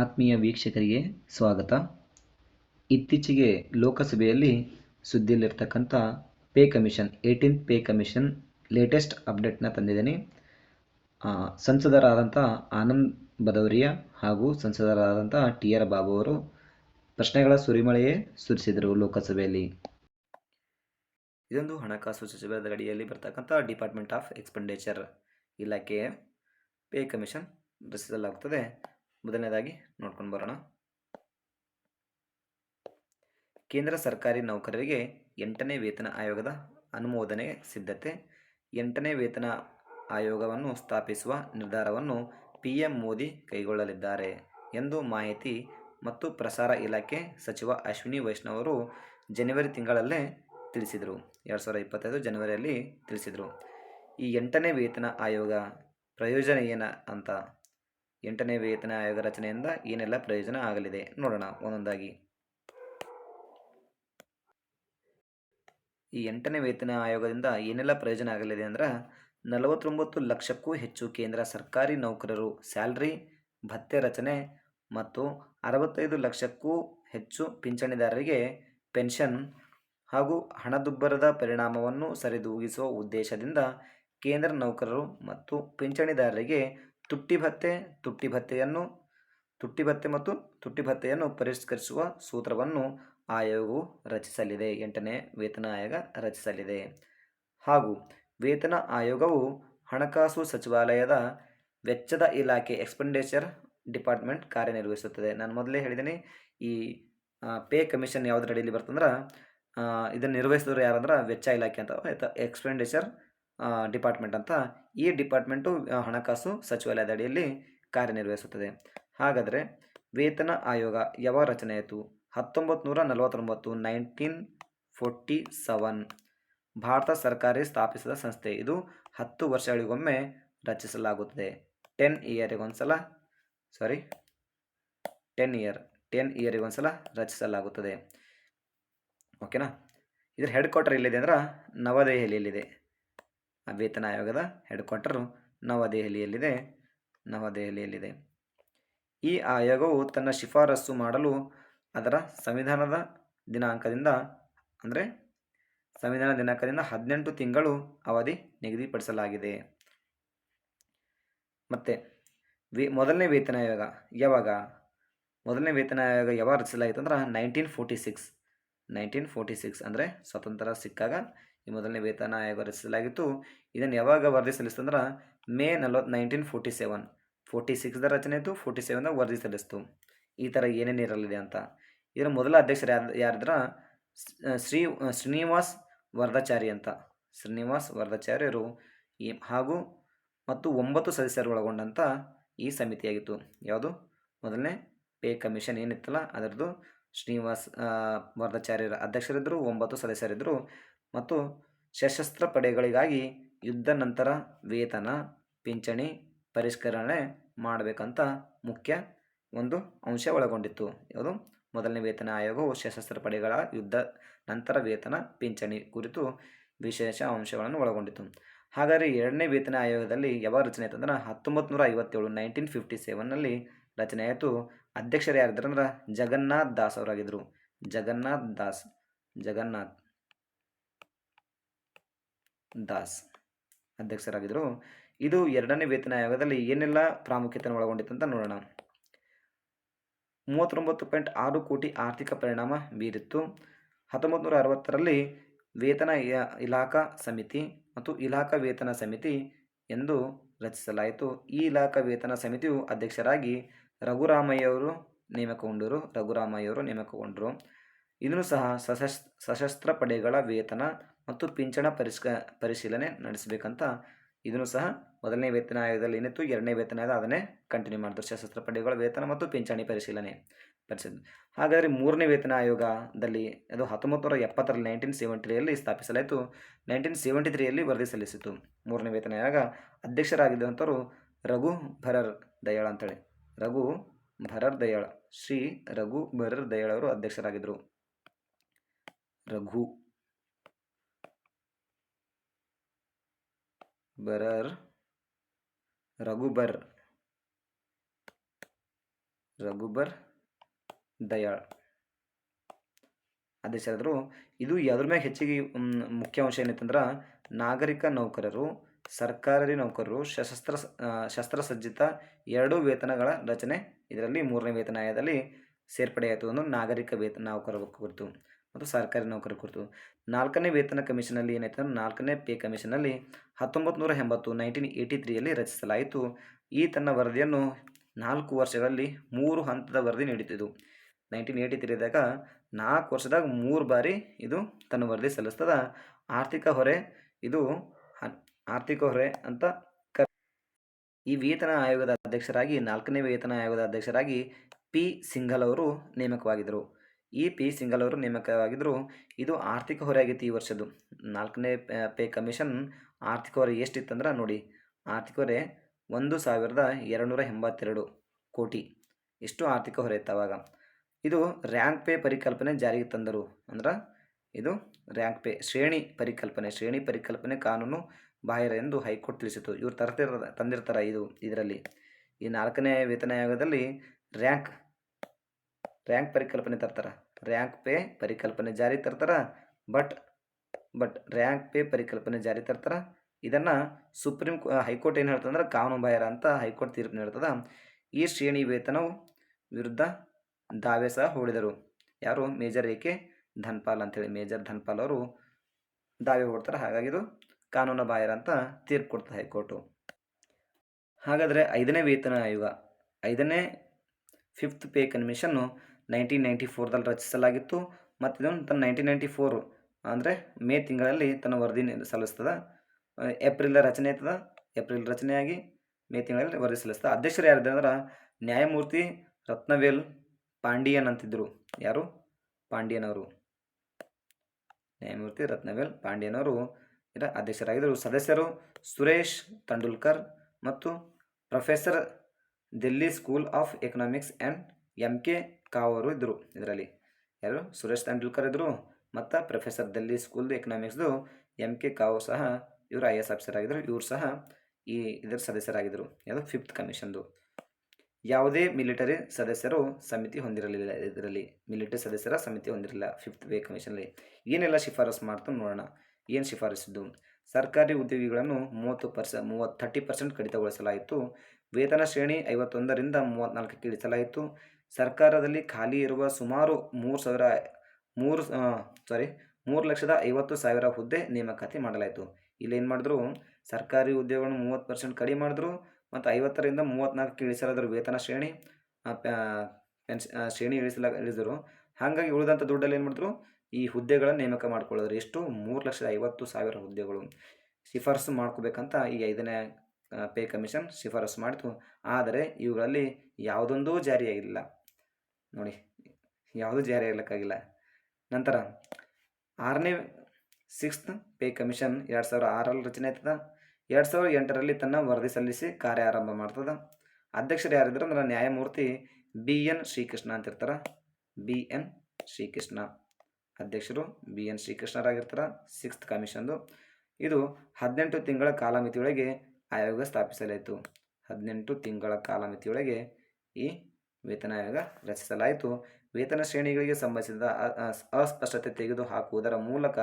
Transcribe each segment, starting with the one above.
ಆತ್ಮೀಯ ವೀಕ್ಷಕರಿಗೆ ಸ್ವಾಗತ. ಇತ್ತೀಚೆಗೆ ಲೋಕಸಭೆಯಲ್ಲಿ ಸುದ್ದಿಯಲ್ಲಿರ್ತಕ್ಕಂಥ pay commission, eighteenth pay commission latest ಅಪ್ಡೇಟ್ನ ತಂದಿದ್ದೀನಿ. ಸಂಸದರಾದಂಥ ಆನಂದ್ ಬದೌರಿಯಾ ಹಾಗೂ ಸಂಸದರಾದಂಥ ಟಿ ಆರ್ ಬಾಬು ಅವರು ಪ್ರಶ್ನೆಗಳ ಸುರಿಮಳೆಯೇ ಸುರಿಸಿದರು ಲೋಕಸಭೆಯಲ್ಲಿ. ಇದೊಂದು ಹಣಕಾಸು ಸಚಿವರ ಅಡಿಯಲ್ಲಿ ಬರ್ತಕ್ಕಂಥ ಡಿಪಾರ್ಟ್ಮೆಂಟ್ ಆಫ್ ಎಕ್ಸ್ಪೆಂಡಿಚರ್ ಇಲಾಖೆಯ ಪೇ ಕಮಿಷನ್ ರಚಿಸಲಾಗುತ್ತದೆ. ಮೊದಲನೇದಾಗಿ ನೋಡ್ಕೊಂಡು ಬರೋಣ. ಕೇಂದ್ರ ಸರ್ಕಾರಿ ನೌಕರರಿಗೆ ಎಂಟನೇ ವೇತನ ಆಯೋಗದ ಅನುಮೋದನೆ ಸಿದ್ಧತೆ. ಎಂಟನೇ ವೇತನ ಆಯೋಗವನ್ನು ಸ್ಥಾಪಿಸುವ ನಿರ್ಧಾರವನ್ನು ಪಿ ಎಂ ಮೋದಿ ಕೈಗೊಳ್ಳಲಿದ್ದಾರೆ ಎಂದು ಮಾಹಿತಿ ಮತ್ತು ಪ್ರಸಾರ ಇಲಾಖೆ ಸಚಿವ ಅಶ್ವಿನಿ ವೈಷ್ಣವರು ಜನವರಿ ತಿಂಗಳಲ್ಲೇ ತಿಳಿಸಿದರು. ಎರಡು ಸಾವಿರದ ಇಪ್ಪತ್ತೈದು ಜನವರಿಯಲ್ಲಿ ತಿಳಿಸಿದರು. ಈ ಎಂಟನೇ ವೇತನ ಆಯೋಗ ಪ್ರಯೋಜನ ಏನ ಅಂತ? ಎಂಟನೇ ವೇತನ ಆಯೋಗ ರಚನೆಯಿಂದ ಏನೆಲ್ಲ ಪ್ರಯೋಜನ ಆಗಲಿದೆ? ನೋಡೋಣ, ಒಂದೊಂದಾಗಿ. ಈ ಎಂಟನೇ ವೇತನ ಆಯೋಗದಿಂದ ಏನೆಲ್ಲ ಪ್ರಯೋಜನ ಆಗಲಿದೆ ಅಂದ್ರೆ, ನಲವತ್ತೊಂಬತ್ತು ಲಕ್ಷಕ್ಕೂ ಹೆಚ್ಚು ಕೇಂದ್ರ ಸರ್ಕಾರಿ ನೌಕರರು ಸ್ಯಾಲ್ರಿ, ಭತ್ಯೆ ರಚನೆ ಮತ್ತು ಅರವತ್ತೈದು ಲಕ್ಷಕ್ಕೂ ಹೆಚ್ಚು ಪಿಂಚಣಿದಾರರಿಗೆ ಪೆನ್ಷನ್ ಹಾಗೂ ಹಣದುಬ್ಬರದ ಪರಿಣಾಮವನ್ನು ಸರಿದೂಗಿಸುವ ಉದ್ದೇಶದಿಂದ ಕೇಂದ್ರ ನೌಕರರು ಮತ್ತು ಪಿಂಚಣಿದಾರರಿಗೆ ತುಟ್ಟಿ ಭತ್ತೆ, ತುಟ್ಟಿ ಭತ್ತೆಯನ್ನು, ತುಟ್ಟಿ ಭತ್ತೆ ಮತ್ತು ತುಟ್ಟಿ ಭತ್ತೆಯನ್ನು ಪರಿಷ್ಕರಿಸುವ ಸೂತ್ರವನ್ನು ಆಯೋಗವು ರಚಿಸಲಿದೆ. ಎಂಟನೇ ವೇತನ ಆಯೋಗ ರಚಿಸಲಿದೆ. ಹಾಗೂ ವೇತನ ಆಯೋಗವು ಹಣಕಾಸು ಸಚಿವಾಲಯದ ವೆಚ್ಚದ ಇಲಾಖೆ ಎಕ್ಸ್ಪೆಂಡಿಚರ್ ಡಿಪಾರ್ಟ್ಮೆಂಟ್ ಕಾರ್ಯನಿರ್ವಹಿಸುತ್ತದೆ. ನಾನು ಮೊದಲೇ ಹೇಳಿದ್ದೀನಿ, ಈ ಪೇ ಕಮಿಷನ್ ಯಾವುದರ ಅಡಿಯಲ್ಲಿ ಬರ್ತಂದ್ರೆ ಇದನ್ನು ನಿರ್ವಹಿಸಿದ್ರು ಯಾರಂದ್ರೆ ವೆಚ್ಚ ಇಲಾಖೆ ಅಂತ ಎಕ್ಸ್ಪೆಂಡಿಚರ್ ಡಿಪಾರ್ಟ್ಮೆಂಟ್ ಅಂತ ಈ ಡಿಪಾರ್ಟ್ಮೆಂಟು ಹಣಕಾಸು ಸಚಿವಾಲಯದ ಅಡಿಯಲ್ಲಿ ಕಾರ್ಯನಿರ್ವಹಿಸುತ್ತದೆ. ಹಾಗಾದರೆ ವೇತನ ಆಯೋಗ ಯಾವಾಗ ರಚನೆಯಾಯಿತು ಹತ್ತೊಂಬತ್ತು ನೂರ ನಲವತ್ತೊಂಬತ್ತು, ನೈನ್ಟೀನ್ ಫೋರ್ಟಿ ಸೆವೆನ್. ಭಾರತ ಸರ್ಕಾರಿ ಸ್ಥಾಪಿಸಿದ ಸಂಸ್ಥೆ. ಇದು ಹತ್ತು ವರ್ಷಗಳಿಗೊಮ್ಮೆ ರಚಿಸಲಾಗುತ್ತದೆ. ಟೆನ್ ಇಯರಿಗೊಂದ್ಸಲ, ಸಾರಿ, ಟೆನ್ ಇಯರ್, ಟೆನ್ ಇಯರಿಗೊಂದ್ಸಲ ರಚಿಸಲಾಗುತ್ತದೆ. ಓಕೆನಾ? ಇದ್ರ ಹೆಡ್ ಕ್ವಾರ್ಟರ್ ಎಲ್ಲಿದೆ ಅಂದ್ರೆ ನವದೆಹಲಿಯಲ್ಲಿದೆ. ವೇತನ ಆಯೋಗದ ಹೆಡ್ ಕ್ವಾರ್ಟರು ನವದೆಹಲಿಯಲ್ಲಿದೆ. ನವದೆಹಲಿಯಲ್ಲಿದೆ. ಈ ಆಯೋಗವು ತನ್ನ ಶಿಫಾರಸು ಮಾಡಲು ಅದರ ಸಂವಿಧಾನದ ದಿನಾಂಕದಿಂದ, ಅಂದರೆ ಸಂವಿಧಾನ ದಿನಾಂಕದಿಂದ ಹದಿನೆಂಟು ತಿಂಗಳು ಅವಧಿ ನಿಗದಿಪಡಿಸಲಾಗಿದೆ. ಮತ್ತು, ವಿ, ಮೊದಲನೇ ವೇತನ ಆಯೋಗ, ಯಾವಾಗ? ಮೊದಲನೇ ವೇತನ ಆಯೋಗ ಯಾವಾಗ ರಚಿಸಲಾಯಿತು ಅಂದ್ರೆ nineteen forty six nineteen forty six ಅಂದರೆ ಸ್ವತಂತ್ರ ಸಿಕ್ಕಾಗ ಈ ಮೊದಲನೇ ವೇತನ ಆಯೋಗ ರಚಿಸಲಾಗಿತ್ತು ಇದನ್ನು ಯಾವಾಗ ವರದಿ ಸಲ್ಲಿಸ್ತಂದ್ರೆ ಮೇ ನಲ್ವತ್ತು ನೈನ್ಟೀನ್ ಫೋರ್ಟಿ ಸೆವೆನ್ ಫೋರ್ಟಿ ಸಿಕ್ಸ್ದ ರಚನೆ ಇತ್ತು ಫೋರ್ಟಿ ಸೆವೆನ್ದಾಗ ವರದಿ ಸಲ್ಲಿಸ್ತು. ಈ ಥರ ಏನೇನು ಇರಲಿದೆ ಅಂತ. ಇದರ ಮೊದಲ ಅಧ್ಯಕ್ಷರು ಯಾರು, ಯಾರಿದ್ರ? ಶ್ರೀ ಶ್ರೀನಿವಾಸ್ ವರದಾಚಾರಿ ಅಂತ. ಶ್ರೀನಿವಾಸ್ ವರದಾಚಾರ್ಯರು ಈ ಹಾಗೂ ಮತ್ತು ಒಂಬತ್ತು ಸದಸ್ಯರು ಒಳಗೊಂಡಂಥ ಈ ಸಮಿತಿಯಾಗಿತ್ತು. ಯಾವುದು? ಮೊದಲನೇ ಪೇ ಕಮಿಷನ್ ಏನಿತ್ತಲ್ಲ, ಅದರದ್ದು ಶ್ರೀನಿವಾಸ್ ವರ್ಧಾಚಾರ್ಯರ ಅಧ್ಯಕ್ಷರಿದ್ದರು ಒಂಬತ್ತು ಸದಸ್ಯರಿದ್ದರು ಮತ್ತು ಸಶಸ್ತ್ರ ಪಡೆಗಳಿಗಾಗಿ ಯುದ್ಧ ನಂತರ ವೇತನ, ಪಿಂಚಣಿ, ಪರಿಷ್ಕರಣೆ ಮಾಡಬೇಕಂತ ಮುಖ್ಯ ಒಂದು ಅಂಶ ಒಳಗೊಂಡಿತ್ತು. ಯಾವುದು? ಮೊದಲನೇ ವೇತನ ಆಯೋಗವು ಸಶಸ್ತ್ರ ಪಡೆಗಳ ಯುದ್ಧ ನಂತರ ವೇತನ, ಪಿಂಚಣಿ ಕುರಿತು ವಿಶೇಷ ಅಂಶಗಳನ್ನು ಒಳಗೊಂಡಿತ್ತು. ಹಾಗಾದರೆ ಎರಡನೇ ವೇತನ ಆಯೋಗದಲ್ಲಿ ಯಾವ ರಚನೆ ಆಯ್ತು ಅಂದ್ರೆ ಹತ್ತೊಂಬತ್ತು ನೂರ ಐವತ್ತೇಳು ನೈನ್ಟೀನ್ ಫಿಫ್ಟಿ ಸೆವೆನ್ನಲ್ಲಿ ರಚನೆ ಆಯಿತು. ಅಧ್ಯಕ್ಷರು ಯಾರಿದ್ರು ಅಂದ್ರೆ ಜಗನ್ನಾಥ್ ದಾಸ್ ಅವರಾಗಿದ್ದರು ಜಗನ್ನಾಥ್ ದಾಸ್, ಜಗನ್ನಾಥ್. ದಾಸ್ ಅಧ್ಯಕ್ಷರಾಗಿದ್ದರು. ಇದು ಎರಡನೇ ವೇತನ ಆಯೋಗದಲ್ಲಿ ಏನೆಲ್ಲ ಪ್ರಾಮುಖ್ಯತೆಯನ್ನು ಒಳಗೊಂಡಿತ್ತು ಅಂತ ನೋಡೋಣ. ಮೂವತ್ತೊಂಬತ್ತು ಪಾಯಿಂಟ್ ಆರು ಕೋಟಿ ಆರ್ಥಿಕ ಪರಿಣಾಮ ಬೀರಿತ್ತು. ಹತ್ತೊಂಬತ್ತು ನೂರ ಅರವತ್ತರಲ್ಲಿ ವೇತನ ಇಲಾಖಾ ಸಮಿತಿ ಮತ್ತು ಇಲಾಖಾ ವೇತನ ಸಮಿತಿ ಎಂದು ರಚಿಸಲಾಯಿತು. ಈ ಇಲಾಖಾ ವೇತನ ಸಮಿತಿಯು ಅಧ್ಯಕ್ಷರಾಗಿ ರಘುರಾಮಯ್ಯವರು ನೇಮಕಗೊಂಡರು. ರಘುರಾಮಯ್ಯವರು ನೇಮಕಗೊಂಡರು. ಇದನ್ನು ಸಹ ಸಶಸ್ ಸಶಸ್ತ್ರ ಪಡೆಗಳ ವೇತನ ಮತ್ತು ಪಿಂಚಣ ಪರಿಷ್ಕ ಪರಿಶೀಲನೆ ನಡೆಸಬೇಕಂತ ಇದನ್ನು ಸಹ ಮೊದಲನೇ ವೇತನ ಆಯೋಗದಲ್ಲಿ ಏನಿತ್ತು ಎರಡನೇ ವೇತನ ಆಯೋಗ ಅದನ್ನೇ ಕಂಟಿನ್ಯೂ ಮಾಡ್ತಾರೆ ಸಶಸ್ತ್ರ ಪಡೆಗಳ ವೇತನ ಮತ್ತು ಪಿಂಚಣಿ ಪರಿಶೀಲನೆ ಪರಿಶೀಲನೆ ಹಾಗಾದರೆ ಮೂರನೇ ವೇತನ ಆಯೋಗದಲ್ಲಿ ಅದು ಹತ್ತೊಂಬತ್ತು ನೂರ ಎಪ್ಪತ್ತರಲ್ಲಿ ನೈನ್ಟೀನ್ ಸೆವೆಂಟಿ ತ್ರೀಯಲ್ಲಿ ಸ್ಥಾಪಿಸಲಾಯಿತು. ನೈನ್ಟೀನ್ ಸೆವೆಂಟಿ ತ್ರೀಯಲ್ಲಿ ವರದಿ ಸಲ್ಲಿಸಿತು ಮೂರನೇ ವೇತನ ಆಯೋಗ ಅಧ್ಯಕ್ಷರಾಗಿದ್ದಂಥವರು ರಘು ಭರರ್ ದಯಾಳ್ ಅಂತೇಳಿ. ರಘು ಭರರ್ ದಯಾಳ್, ಶ್ರೀ ರಘು ಭರರ್ ದಯಾಳ್ ಅವರು ಅಧ್ಯಕ್ಷರಾಗಿದ್ದರು. ರಘು. ಬರರ್. ರಘುಬರ್. ರಘುಬರ್ ದಯಾಳ್. ಅಧ್ಯಕ್ಷರಾದರು ಇದು ಯಾವ್ದ್ರ ಮ್ಯಾಗ ಹೆಚ್ಚಿಗೆ ಮುಖ್ಯ ಅಂಶ ಏನೈತಂದ್ರೆ, ನಾಗರಿಕ ನೌಕರರು, ಸರ್ಕಾರಿ ನೌಕರರು, ಸಶಸ್ತ್ರ ಶಸ್ತ್ರಸಜ್ಜಿತ ಎರಡೂ ವೇತನಗಳ ರಚನೆ, ಇದರಲ್ಲಿ ಮೂರನೇ ವೇತನ ಆಯೋಗದಲ್ಲಿ ಸೇರ್ಪಡೆಯಾಯಿತು ಒಂದು ನಾಗರಿಕ ವೇತನ ನೌಕರರ ಕುರಿತು ಮತ್ತು ಸರ್ಕಾರಿ ನೌಕರಿ ಕುರಿತು. ನಾಲ್ಕನೇ ವೇತನ ಕಮಿಷನಲ್ಲಿ ಏನಾಯ್ತು ಅಂದರೆ ನಾಲ್ಕನೇ ಪೇ ಕಮಿಷನಲ್ಲಿ ಹತ್ತೊಂಬತ್ತು ನೂರ ಎಂಬತ್ತು ನೈನ್ಟೀನ್ ಏಯ್ಟಿ ತ್ರೀಯಲ್ಲಿ ರಚಿಸಲಾಯಿತು. ಈ ತನ್ನ ವರದಿಯನ್ನು ನಾಲ್ಕು ವರ್ಷಗಳಲ್ಲಿ ಮೂರು ಹಂತದ ವರದಿ ನೀಡುತ್ತಿದ್ದು ನೈನ್ಟೀನ್ ಏಯ್ಟಿ ತ್ರೀದಾಗ ನಾಲ್ಕು ವರ್ಷದಾಗ ಮೂರು ಬಾರಿ ಇದು ತನ್ನ ವರದಿ ಸಲ್ಲಿಸ್ತದ. ಆರ್ಥಿಕ ಹೊರೆ ಇದು ಆರ್ಥಿಕ ಹೊರೆ ಅಂತ ಈ ವೇತನ ಆಯೋಗದ ಅಧ್ಯಕ್ಷರಾಗಿ ನಾಲ್ಕನೇ ವೇತನ ಆಯೋಗದ ಅಧ್ಯಕ್ಷರಾಗಿ ಪಿ ಸಿಂಘಲ್ ಅವರು ನೇಮಕವಾಗಿದ್ದರು. ಈ ಪಿ ಸಿಂಗಲ್ ಅವರು ನೇಮಕವಾಗಿದ್ದರು ಇದು ಆರ್ಥಿಕ ಹೊರೆ ಆಗೈತಿ ಈ ವರ್ಷದ್ದು. ನಾಲ್ಕನೇ ಪೇ- ಕಮಿಷನ್ ಆರ್ಥಿಕ ಹೊರೆ ಎಷ್ಟಿತ್ತಂದ್ರೆ ನೋಡಿ, ಆರ್ಥಿಕ ಹೊರೆ ಒಂದು ಸಾವಿರದ ಎರಡುನೂರ ಎಂಬತ್ತೆರಡು ಕೋಟಿ. ಇಷ್ಟು ಆರ್ಥಿಕ ಹೊರೆ ಇತ್ತು ಅವಾಗ. ಇದು ರ್ಯಾಂಕ್ ಪೇ ಪರಿಕಲ್ಪನೆ ಜಾರಿಗೆ ತಂದರು ಅಂದ್ರೆ ಇದು ರ್ಯಾಂಕ್ ಪೇ ಶ್ರೇಣಿ ಪರಿಕಲ್ಪನೆ ಶ್ರೇಣಿ ಪರಿಕಲ್ಪನೆ ಕಾನೂನು ಬಾಹಿರ ಎಂದು ಹೈಕೋರ್ಟ್ ತಿಳಿಸಿತು ಇವರು ತರ್ತಿರ ತಂದಿರ್ತಾರೆ ಇದು, ಇದರಲ್ಲಿ. ಈ ನಾಲ್ಕನೇ ವೇತನ ಆಯೋಗದಲ್ಲಿ ರ್ಯಾಂಕ್ ರ್ಯಾಂಕ್ ಪರಿಕಲ್ಪನೆ ತರ್ತಾರೆ. ರ್ಯಾಂಕ್ ಪೇ ಪರಿಕಲ್ಪನೆ ಜಾರಿ ತರ್ತಾರೆ. ಬಟ್ ಬಟ್ ರ್ಯಾಂಕ್ ಪೇ ಪರಿಕಲ್ಪನೆ ಜಾರಿ ತರ್ತಾರೆ. ಇದನ್ನು ಸುಪ್ರೀಂ ಹೈಕೋರ್ಟ್ ಏನು ಹೇಳ್ತಂದ್ರೆ ಕಾನೂನು ಬಾಹಿರ ಅಂತ ಹೈಕೋರ್ಟ್ ತೀರ್ಪು ನೀಡ್ತದೆ ಈ ಶ್ರೇಣಿ ವೇತನವು ವಿರುದ್ಧ ದಾವೆ ಸಹ ಹೂಡಿದರು. ಯಾರು? ಮೇಜರ್ ಏಕೆ ಧನ್ಪಾಲ್ ಅಂತೇಳಿ. ಮೇಜರ್ ಧನ್ಪಾಲ್ ಅವರು ದಾವೆ ಹೂಡ್ತಾರೆ. ಹಾಗಾಗಿ ಇದು ಕಾನೂನು ಬಾಹಿರ ಅಂತ ತೀರ್ಪು ಕೊಡ್ತದೆ ಹೈಕೋರ್ಟು. ಹಾಗಾದರೆ ಐದನೇ ವೇತನ ಆಯೋಗ, ಐದನೇ, fifth pay commission nineteen ninety ಫೋರ್ದಲ್ಲಿ ರಚಿಸಲಾಗಿತ್ತು. ಮತ್ತು ಇದನ್ನು ತನ್ನ ನೈನ್ಟೀನ್ ನೈಂಟಿ ಫೋರು ಅಂದರೆ ಮೇ ತಿಂಗಳಲ್ಲಿ ತನ್ನ ವರದಿ ಸಲ್ಲಿಸ್ತದೆ. ಏಪ್ರಿಲ್ ರಚನೆ ಆಯ್ತದ ಏಪ್ರಿಲ್ ರಚನೆಯಾಗಿ ಮೇ ತಿಂಗಳಲ್ಲಿ ವರದಿ ಸಲ್ಲಿಸ್ತದೆ ಅಧ್ಯಕ್ಷರು ಯಾರು ಅಂದ್ರೆ ನ್ಯಾಯಮೂರ್ತಿ ರತ್ನವೇಲ್ ಪಾಂಡಿಯನ್ ಅಂತಿದ್ದರು ಯಾರು? ಪಾಂಡಿಯನ್ ಅವರು ನ್ಯಾಯಮೂರ್ತಿ ರತ್ನವೇಲ್ ಪಾಂಡಿಯನ್ ಅವರು ಇದರ ಅಧ್ಯಕ್ಷರಾಗಿದ್ದರು. ಸದಸ್ಯರು ಸುರೇಶ್ ತಂಡೂಲ್ಕರ್ ಮತ್ತು professor Delhi school of economics and M K ಅವರು ಇದ್ದರು ಇದರಲ್ಲಿ. ಯಾರು? ಸುರೇಶ್ ತೆಂಡೂಲ್ಕರ್ ಇದ್ದರು ಮತ್ತು ಪ್ರೊಫೆಸರ್ ದಲ್ಲಿ ಸ್ಕೂಲ್ ಎಕನಾಮಿಕ್ಸ್ದು ಎಂ ಕೆ ಕಾವು ಸಹ ಇವರು ಐ ಎಸ್ ಆಫೀಸರ್ ಆಗಿದ್ದರು ಇವರು ಸಹ ಈ ಇದರ ಸದಸ್ಯರಾಗಿದ್ದರು ಯಾವುದು ಫಿಫ್ತ್ ಕಮಿಷನ್ದು ಯಾವುದೇ ಮಿಲಿಟರಿ ಸದಸ್ಯರು ಸಮಿತಿ ಹೊಂದಿರಲಿಲ್ಲ ಇದರಲ್ಲಿ. ಮಿಲಿಟರಿ ಸದಸ್ಯರ ಸಮಿತಿ ಹೊಂದಿರಲಿಲ್ಲ ಫಿಫ್ತ್ ವೇ ಕಮಿಷನಲ್ಲಿ ಏನೆಲ್ಲ ಶಿಫಾರಸು ಮಾಡ್ತು ನೋಡೋಣ. ಏನು ಶಿಫಾರಸಿದ್ದು ಸರ್ಕಾರಿ ಉದ್ಯೋಗಿಗಳನ್ನು ಮೂವತ್ತು ಪರ್ಸ, ಮೂವತ್ತು ಥರ್ಟಿ ಪರ್ಸೆಂಟ್ ಕಡಿತಗೊಳಿಸಲಾಯಿತು. ವೇತನ ಶ್ರೇಣಿ ಐವತ್ತೊಂದರಿಂದ ಮೂವತ್ತ್ನಾಲ್ಕಕ್ಕೆ ಇಳಿಸಲಾಯಿತು. ಸರ್ಕಾರದಲ್ಲಿ ಖಾಲಿ ಇರುವ ಸುಮಾರು ಮೂರು ಸಾವಿರ, ಮೂರು ಸಾರಿ ಮೂರು ಲಕ್ಷದ ಐವತ್ತು ಸಾವಿರ ಹುದ್ದೆ ನೇಮಕಾತಿ ಮಾಡಲಾಯಿತು. ಇಲ್ಲಿ ಏನು ಮಾಡಿದ್ರು? ಸರ್ಕಾರಿ ಉದ್ಯೋಗಗಳನ್ನು ಮೂವತ್ತು ಪರ್ಸೆಂಟ್ ಕಡಿಮೆ ಮಾಡಿದ್ರು ಮತ್ತು ಐವತ್ತರಿಂದ ಮೂವತ್ತ್ನಾಲ್ಕಕ್ಕೆ ಇಳಿಸಲಾದ್ರು ವೇತನ ಶ್ರೇಣಿ ಶ್ರೇಣಿ ಇಳಿಸಲ ಇಳಿಸಿದ್ರು ಹಾಗಾಗಿ ಉಳಿದಂಥ ದುಡ್ಡಲ್ಲಿ ಏನು ಮಾಡಿದ್ರು? ಈ ಹುದ್ದೆಗಳನ್ನು ನೇಮಕ ಮಾಡ್ಕೊಳ್ಳೋರು ಎಷ್ಟು? ಮೂರು ಲಕ್ಷದ ಐವತ್ತು ಸಾವಿರ ಹುದ್ದೆಗಳು. ಶಿಫಾರಸು ಮಾಡ್ಕೋಬೇಕಂತ ಈ ಐದನೇ ಪೇ ಕಮಿಷನ್ ಶಿಫಾರಸು ಮಾಡಿತು. ಆದರೆ ಇವುಗಳಲ್ಲಿ ಯಾವುದೊಂದೂ ಜಾರಿಯಾಗಿಲ್ಲ. ನೋಡಿ, ಯಾವುದೂ ಜಾರಿ ಆಗ್ಲಿಕ್ಕಾಗಿಲ್ಲ. ನಂತರ ಆರನೇ ಸಿಕ್ಸ್ತ್ ಪೇ ಕಮಿಷನ್ ಎರಡು ಸಾವಿರ ಆರಲ್ಲಿ ರಚನೆ ಆಯ್ತದ. ಎರಡು ಸಾವಿರದ ಎಂಟರಲ್ಲಿ ತನ್ನ ವರದಿ ಸಲ್ಲಿಸಿ ಕಾರ್ಯ ಆರಂಭ ಮಾಡ್ತದ. ಅಧ್ಯಕ್ಷರು ಯಾರಿದ್ರು ಅಂದ್ರೆ ನ್ಯಾಯಮೂರ್ತಿ ಬಿ ಎನ್ ಶ್ರೀಕೃಷ್ಣ ಅಂತಿರ್ತಾರೆ. B N Srikrishna. ಅಧ್ಯಕ್ಷರು ಬಿ ಎನ್ ಶ್ರೀಕೃಷ್ಣರಾಗಿರ್ತಾರೆ ಸಿಕ್ಸ್ತ್ ಕಮಿಷನ್ದು ಇದು ಹದಿನೆಂಟು ತಿಂಗಳ ಕಾಲಮಿತಿಯೊಳಗೆ ಆಯೋಗ ಸ್ಥಾಪಿಸಲಾಯಿತು. ಹದಿನೆಂಟು ತಿಂಗಳ ಕಾಲಮಿತಿಯೊಳಗೆ ಈ ವೇತನ ಆಯೋಗ ರಚಿಸಲಾಯಿತು. ವೇತನ ಶ್ರೇಣಿಗಳಿಗೆ ಸಂಬಂಧಿಸಿದ ಅಸ್ಪಷ್ಟತೆ ತೆಗೆದು ಹಾಕುವುದರ ಮೂಲಕ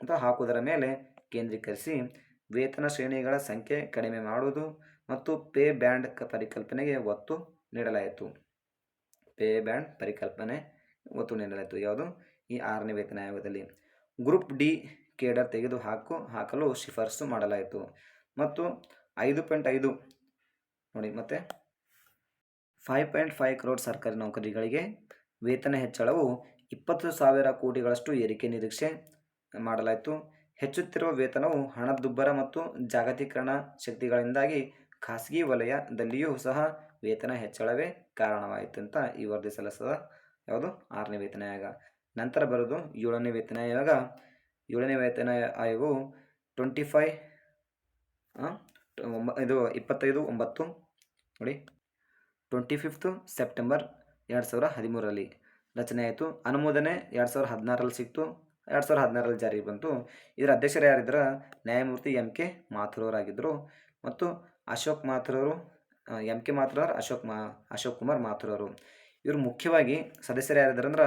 ಅಥವಾ ಹಾಕುವುದರ ಮೇಲೆ ಕೇಂದ್ರೀಕರಿಸಿ ವೇತನ ಶ್ರೇಣಿಗಳ ಸಂಖ್ಯೆ ಕಡಿಮೆ ಮಾಡುವುದು ಮತ್ತು ಪೇ ಬ್ಯಾಂಡ್ ಪರಿಕಲ್ಪನೆಗೆ ಒತ್ತು ನೀಡಲಾಯಿತು. ಪೇ ಬ್ಯಾಂಡ್ ಪರಿಕಲ್ಪನೆ ಒತ್ತು ನೀಡಲಾಯಿತು. ಯಾವುದು? ಈ ಆರನೇ ವೇತನ ಆಯೋಗದಲ್ಲಿ ಗ್ರೂಪ್ ಡಿ ಕೇಡರ್ ತೆಗೆದು ಹಾಕು ಹಾಕಲು ಶಿಫಾರಸು ಮಾಡಲಾಯಿತು. ಮತ್ತು ಐದು ಪಾಯಿಂಟ್ ಐದು, ನೋಡಿ ಮತ್ತೆ. ಫೈವ್ ಪಾಯಿಂಟ್ ಫೈವ್ ಕ್ರೋಡ್ ಸರ್ಕಾರಿ ನೌಕರಿಗಳಿಗೆ ವೇತನ ಹೆಚ್ಚಳವು ಇಪ್ಪತ್ತು ಸಾವಿರ ಕೋಟಿಗಳಷ್ಟು ಏರಿಕೆ ನಿರೀಕ್ಷೆ ಮಾಡಲಾಯಿತು. ಹೆಚ್ಚುತ್ತಿರುವ ವೇತನವು ಹಣದುಬ್ಬರ ಮತ್ತು ಜಾಗತೀಕರಣ ಶಕ್ತಿಗಳಿಂದಾಗಿ ಖಾಸಗಿ ವಲಯದಲ್ಲಿಯೂ ಸಹ ವೇತನ ಹೆಚ್ಚಳವೇ ಕಾರಣವಾಯಿತು ಅಂತ ಈ ವರದಿ ಸಲ್ಲಿಸದ ಯಾವುದು? ಆರನೇ ವೇತನ ಆಯೋಗ. ನಂತರ ಬರೋದು ಏಳನೇ ವೇತನ ಆಯೋಗ. ಏಳನೇ ವೇತನ ಆಯೋಗವು ಟ್ವೆಂಟಿ ಫೈ ಇದು ಇಪ್ಪತ್ತೈದು, ಒಂಬತ್ತು, ನೋಡಿ. ಟ್ವೆಂಟಿ ಫಿಫ್ತು ಸೆಪ್ಟೆಂಬರ್ ಎರಡು ಸಾವಿರ ಹದಿಮೂರರಲ್ಲಿ. ರಚನೆ ಆಯಿತು. ಅನುಮೋದನೆ ಎರಡು ಸಾವಿರ ಹದಿನಾರರಲ್ಲಿ ಸಿಕ್ತು. ಎರಡು ಸಾವಿರದ ಹದಿನಾರರಲ್ಲಿ ಜಾರಿಗೆ ಬಂತು. ಇದರ ಅಧ್ಯಕ್ಷರು ಯಾರಿದ್ರ? ನ್ಯಾಯಮೂರ್ತಿ ಎಂ ಕೆ ಮಾಥುರವರಾಗಿದ್ದರು ಮತ್ತು ಅಶೋಕ್ ಮಾಥುರವರು ಎಂ ಕೆ ಮಾಥುರ್ ಅಶೋಕ್ ಮಾ, ಅಶೋಕ್ ಕುಮಾರ್ ಮಾಥುರವರು. ಇವರು ಮುಖ್ಯವಾಗಿ ಸದಸ್ಯರು ಯಾರಿದ್ದಾರೆ ಅಂದ್ರೆ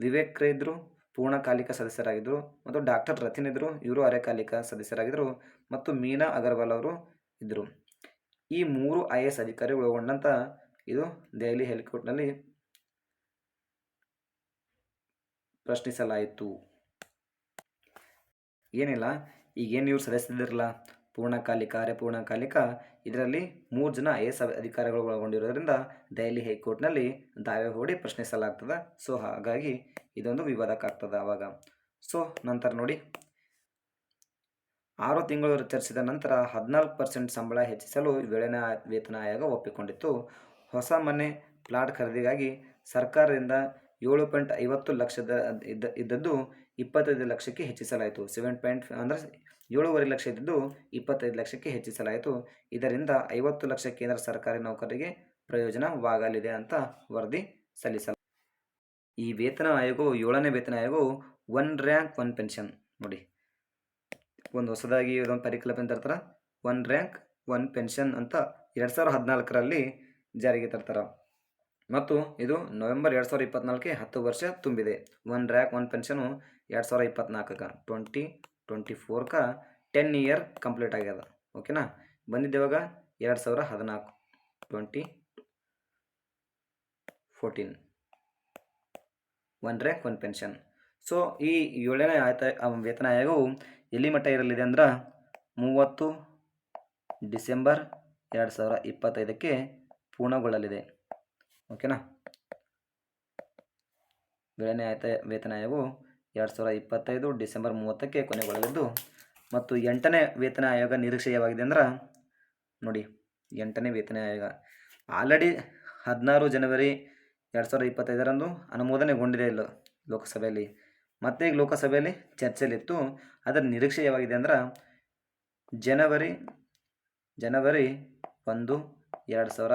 ವಿವೇಕ್ ರೈ ಇದ್ದರು ಪೂರ್ಣಕಾಲಿಕ ಸದಸ್ಯರಾಗಿದ್ದರು ಮತ್ತು ಡಾಕ್ಟರ್ ರತಿನ್ ಇದ್ದರು ಇವರು ಅರೆಕಾಲಿಕ ಸದಸ್ಯರಾಗಿದ್ದರು ಮತ್ತು ಮೀನಾ ಅಗರ್ವಾಲ್ ಅವರು ಇದ್ದರು ಈ ಮೂರು ಐ ಎಸ್ ಅಧಿಕಾರಿ ಒಳಗೊಂಡಂಥ ಇದು ದೆಹಲಿ ಹೈಕೋರ್ಟ್ನಲ್ಲಿ ಪ್ರಶ್ನಿಸಲಾಯಿತು. ಏನಿಲ್ಲ, ಈಗೇನು ಇವ್ರು ಸದಸ್ಯರಿರಲ್ಲ ಪೂರ್ಣಕಾಲಿಕ ಅರೆ ಪೂರ್ಣಕಾಲಿಕ ಇದರಲ್ಲಿ ಮೂರು ಜನ ಐ ಎಸ್ ಅಧಿಕಾರಿಗಳು ಒಳಗೊಂಡಿರೋದ್ರಿಂದ ದೆಹಲಿ ಹೈಕೋರ್ಟ್ನಲ್ಲಿ ದಾವೆ ಹೂಡಿ ಪ್ರಶ್ನಿಸಲಾಗ್ತದೆ. ಸೊ ಹಾಗಾಗಿ ಇದೊಂದು ವಿವಾದಕ್ಕಾಗ್ತದೆ ಆವಾಗ ಸೊ ನಂತರ ನೋಡಿ. ಆರು ತಿಂಗಳು ಚರ್ಚಿಸಿದ ನಂತರ ಹದಿನಾಲ್ಕು ಪರ್ಸೆಂಟ್ ಸಂಬಳ ಹೆಚ್ಚಿಸಲು ವೇತನ ವೇತನ ಆಯೋಗ ಒಪ್ಪಿಕೊಂಡಿತ್ತು. ಹೊಸ ಮನೆ ಪ್ಲಾಟ್ ಖರೀದಿಗಾಗಿ ಸರ್ಕಾರದಿಂದ ಏಳು ಪಾಯಿಂಟ್ ಐವತ್ತು ಲಕ್ಷದ ಇದ್ದ, ಇದ್ದದ್ದು ಇಪ್ಪತ್ತೈದು ಲಕ್ಷಕ್ಕೆ ಹೆಚ್ಚಿಸಲಾಯಿತು. ಸೆವೆನ್ ಪಾಯಿಂಟ್ ಅಂದರೆ ಏಳೂವರೆ ಲಕ್ಷ ಇದ್ದದ್ದು ಇಪ್ಪತ್ತೈದು ಲಕ್ಷಕ್ಕೆ ಹೆಚ್ಚಿಸಲಾಯಿತು. ಇದರಿಂದ ಐವತ್ತು ಲಕ್ಷ ಕೇಂದ್ರ ಸರ್ಕಾರಿ ನೌಕರರಿಗೆ ಪ್ರಯೋಜನವಾಗಲಿದೆ ಅಂತ ವರದಿ ಸಲ್ಲಿಸಲು, ಈ ವೇತನ ಆಯೋಗವು, ಏಳನೇ ವೇತನ ಆಯೋಗವು ಒನ್ ರ್ಯಾಂಕ್ ಒನ್ ಪೆನ್ಷನ್ ನೋಡಿ. ಒಂದು ಹೊಸದಾಗಿ ಇದೊಂದು ಪರಿಕಲ್ಪನೆ ತರ್ತಾರೆ. ಒನ್ ರ್ಯಾಂಕ್ ಒನ್ ಪೆನ್ಷನ್ ಅಂತ ಎರಡು ಸಾವಿರದ ಹದಿನಾಲ್ಕರಲ್ಲಿ ಜಾರಿಗೆ ತರ್ತಾರೆ. ಮತ್ತು ಇದು ನವೆಂಬರ್ ಎರಡು ಸಾವಿರದ ಇಪ್ಪತ್ನಾಲ್ಕಕ್ಕೆ ಹತ್ತು ವರ್ಷ ತುಂಬಿದೆ. ಒನ್ ರ್ಯಾಕ್, ಒನ್ ಪೆನ್ಷನು ಎರಡು ಸಾವಿರದ ಇಪ್ಪತ್ನಾಲ್ಕಕ್ಕೆ. ಟ್ವೆಂಟಿ ಟ್ವೆಂಟಿ ಫೋರ್ಗೆ ಟೆನ್ ಇಯರ್ ಕಂಪ್ಲೀಟ್ ಆಗ್ಯದ. ಓಕೆನಾ? ಬಂದಿದ್ದೇವಾಗ ಎರಡು ಸಾವಿರ ಹದಿನಾಲ್ಕು. Twenty, fourteen. One rank, one pension. So, ಈ ಏಳನೇ ಆಯ್ತ ವೇತನ ಆಯೋಗವು ಎಲ್ಲಿ ಮಟ್ಟ ಇರಲಿದೆ ಅಂದ್ರೆ, ಮೂವತ್ತು ಡಿಸೆಂಬರ್ ಎರಡು ಸಾವಿರ ಇಪ್ಪತ್ತೈದಕ್ಕೆ ಪೂರ್ಣಗೊಳ್ಳಲಿದೆ. ಓಕೆನಾ? ಏಳನೇ ಆಯ್ತ ವೇತನ ಆಯೋಗವು ಎರಡು ಸಾವಿರದ ಇಪ್ಪತ್ತೈದು ಡಿಸೆಂಬರ್ ಮೂವತ್ತಕ್ಕೆ ಕೊನೆಗೊಳ್ಳಲಿದ್ದು, ಮತ್ತು ಎಂಟನೇ ವೇತನ ಆಯೋಗ ನಿರೀಕ್ಷೆಯವಾಗಿದೆ ಅಂದ್ರೆ, ನೋಡಿ, ಎಂಟನೇ ವೇತನ ಆಯೋಗ. ಆಲ್ರೆಡಿ ಹದಿನಾರು ಜನವರಿ ಎರಡು ಸಾವಿರದ ಇಪ್ಪತ್ತೈದರಂದು ಅನುಮೋದನೆಗೊಂಡಿದೆ ಇಲ್ಲ ಲೋಕಸಭೆಯಲ್ಲಿ. ಮತ್ತೆ ಈಗ ಲೋಕಸಭೆಯಲ್ಲಿ ಚರ್ಚೆಯಲ್ಲಿತ್ತು. ಅದರ ನಿರೀಕ್ಷೆಯವಾಗಿದೆ ಅಂದ್ರೆ, ಜನವರಿ ಜನವರಿ ಒಂದು, ಎರಡು ಸಾವಿರ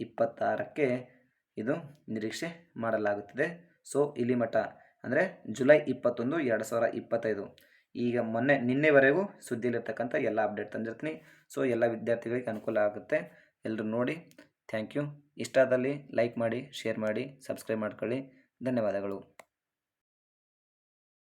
ಇಪ್ಪತ್ತಾರಕ್ಕೆ ಇದು ನಿರೀಕ್ಷೆ ಮಾಡಲಾಗುತ್ತಿದೆ. ಸೊ, ಇಲ್ಲಿ ಮಠ ಅಂದರೆ ಜುಲೈ ಇಪ್ಪತ್ತೊಂದು, ಎರಡು ಸಾವಿರ ಇಪ್ಪತ್ತೈದು. ಈಗ ಮೊನ್ನೆ, ನಿನ್ನೆವರೆಗೂ ಸುದ್ದಿಯಲ್ಲಿರ್ತಕ್ಕಂಥ ಎಲ್ಲ ಅಪ್ಡೇಟ್ ತಂದಿರ್ತೀನಿ. ಸೊ, ಎಲ್ಲ ವಿದ್ಯಾರ್ಥಿಗಳಿಗೆ ಅನುಕೂಲ ಆಗುತ್ತೆ. ಎಲ್ಲರೂ ನೋಡಿ. Thank you. ಇಷ್ಟಾದಲ್ಲಿ ಲೈಕ್ ಮಾಡಿ, ಶೇರ್ ಮಾಡಿ, ಸಬ್ಸ್ಕ್ರೈಬ್ ಮಾಡ್ಕೊಳ್ಳಿ. ಧನ್ಯವಾದಗಳು.